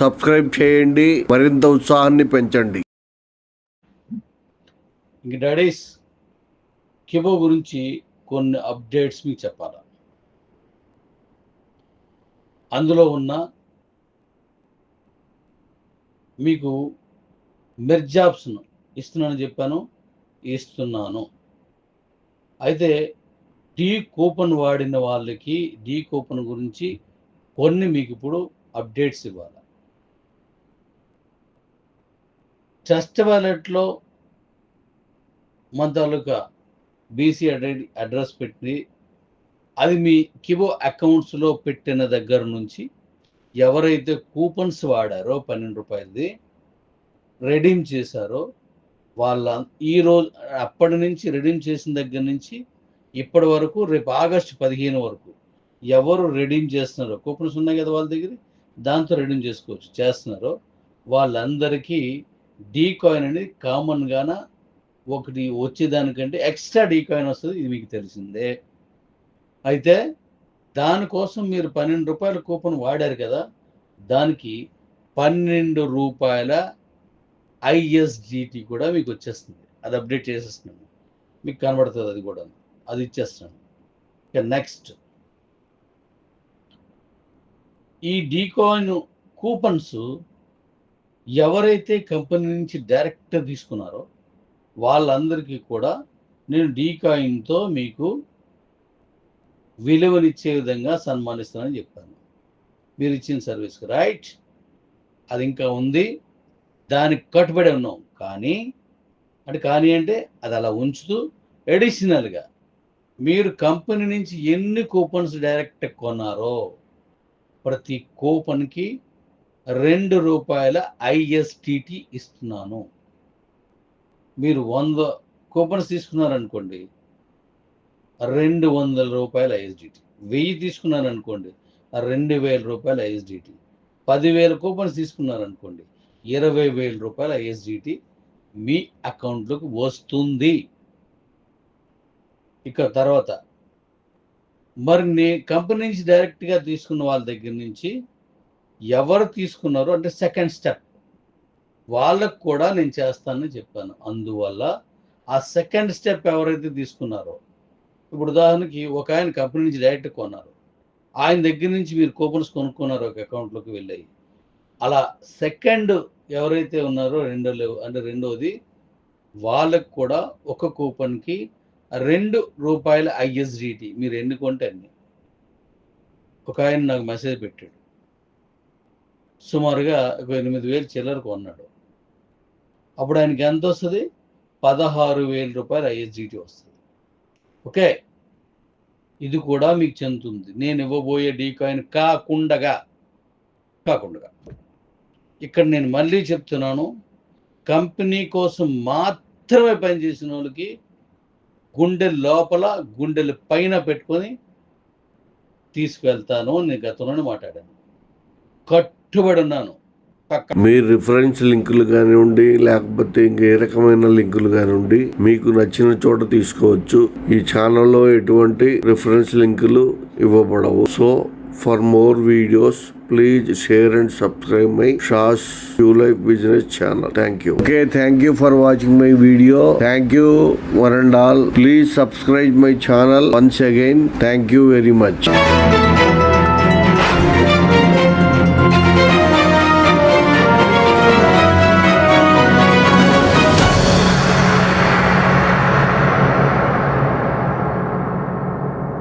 Subscribe చేయండి మరింత ఉత్సాహాన్ని పెంచండి. ఇంక డాడీస్ కిబో గురించి కొన్ని అప్డేట్స్ మీకు చెప్పాలా? అందులో ఉన్న మీకు మెర్జాబ్స్ను ఇస్తున్నానని చెప్పాను ఇస్తున్నాను. అయితే డీ కూపన్ వాడిన వాళ్ళకి డీ కూపన్ గురించి కొన్ని మీకు ఇప్పుడు అప్డేట్స్ ఇవ్వాలి? చెస్ట్ వ్యాలెట్లో మన తాలూకా బీసీ అడ్రస్ పెట్టి అది మీ కిబో అకౌంట్స్లో పెట్టిన దగ్గర నుంచి ఎవరైతే కూపన్స్ వాడారో పన్నెండు రూపాయలది రెడీమ్ చేశారో వాళ్ళ ఈ రోజు అప్పటి నుంచి రెడీమ్ చేసిన దగ్గర నుంచి ఇప్పటి వరకు రేపు ఆగస్టు పదిహేను వరకు ఎవరు రెడీమ్ చేస్తున్నారో కూపన్స్ ఉన్నాయి కదా వాళ్ళ దగ్గర దాంతో రెడీమ్ చేసుకోవచ్చు. చేస్తున్నారో వాళ్ళందరికీ డీ కాయిన్ అనేది కామన్గాన ఒకటి వచ్చేదానికంటే ఎక్స్ట్రా డీ కాయిన్ వస్తుంది ఇది మీకు తెలిసిందే. అయితే దానికోసం మీరు పన్నెండు రూపాయల కూపన్ వాడారు కదా దానికి పన్నెండు రూపాయల ఐఎస్జిటి కూడా మీకు వచ్చేస్తుంది. అది అప్డేట్ చేసేస్తున్నాను. మీకు కనబడుతుంది అది కూడా. అది ఇచ్చేస్తున్నాను. ఇక నెక్స్ట్ ఈ డీకాయిన్ కూపన్స్ ఎవరైతే కంపెనీ నుంచి డైరెక్ట్ తీసుకున్నారో వాళ్ళందరికీ కూడా నేను డీకాయిన్తో మీకు విలువనిచ్చే విధంగా సన్మానిస్తానని చెప్పాను. మీరు ఇచ్చిన సర్వీస్కి రైట్. అది ఇంకా ఉంది. దానికి కట్టుబడి ఉన్నాం. కానీ అంటే కానీ అంటే అది అలా ఉంచుతూ ఎడిషనల్గా మీరు కంపెనీ నుంచి ఎన్ని కూపన్స్ డైరెక్ట్ కొన్నారో ప్రతి కూపన్కి రెండు రూపాయల ఐఎస్టిటి ఇస్తున్నాను. మీరు వంద కూపన్స్ తీసుకున్నారనుకోండి రెండు వందల రూపాయల ఐఎస్డిటి వెయ్యి తీసుకున్నారనుకోండి రెండు వేల రూపాయల ఐఎస్డిటి పదివేల కూపన్స్ తీసుకున్నారనుకోండి ఇరవై వేల రూపాయల ఐఎస్డిటి మీ అకౌంట్లోకి వస్తుంది. ఇక తర్వాత మరి నే కంపెనీ నుంచి డైరెక్ట్గా తీసుకున్న వాళ్ళ దగ్గర నుంచి ఎవరు తీసుకున్నారో అంటే సెకండ్ స్టెప్. వాళ్ళకు కూడా నేను చేస్తానని చెప్పాను. అందువల్ల ఆ సెకండ్ స్టెప్ ఎవరైతే తీసుకున్నారో ఇప్పుడు ఉదాహరణకి ఒక ఆయన కంపెనీ నుంచి డైరెక్ట్ కొన్నారు. ఆయన దగ్గర నుంచి మీరు కూపన్స్ కొనుక్కున్నారు ఒక అకౌంట్లోకి వెళ్ళాయి అలా సెకండ్ ఎవరైతే ఉన్నారో రెండో లేవు అంటే రెండోది వాళ్ళకు కూడా ఒక కూపన్కి రెండు రూపాయల ఐఎస్డిటి మీరు ఎన్ని కొంటే అన్ని. ఒక ఆయన నాకు మెసేజ్ పెట్టాడు. సుమారుగా ఒక ఎనిమిది వేలు చిల్లర కొన్నాడు. అప్పుడు ఆయనకి ఎంత వస్తుంది? పదహారు వేల రూపాయలు ఐఎస్జిటి వస్తుంది. ఓకే? ఇది కూడా మీకు చెందుతుంది. నేను ఇవ్వబోయే డీ కాయిన్ కాకుండగా కాకుండగా. ఇక్కడ నేను మళ్ళీ చెప్తున్నాను. కంపెనీ కోసం మాత్రమే పనిచేసిన వాళ్ళకి గుండె లోపల గుండెల పైన పెట్టుకొని తీసుకువెళ్తాను నేను గతంలోనే మాట్లాడాను. కట్ కట్టుబడి ఉన్నాను. పక్క మీ రిఫరెన్స్ లింకులు కానివ్వండి లేకపోతే ఇంక ఏ రకమైన లింకులు కానివ్వండి మీకు నచ్చిన చోట తీసుకోవచ్చు. ఈ ఛానల్లో ఎటువంటి రిఫరెన్స్ లింకులు ఇవ్వబడవు. So for more videos please share and subscribe my షాస్ you life business channel. Thank you. Okay thank you for watching my video. Thank you one and all please subscribe my channel. Once again thank you very much.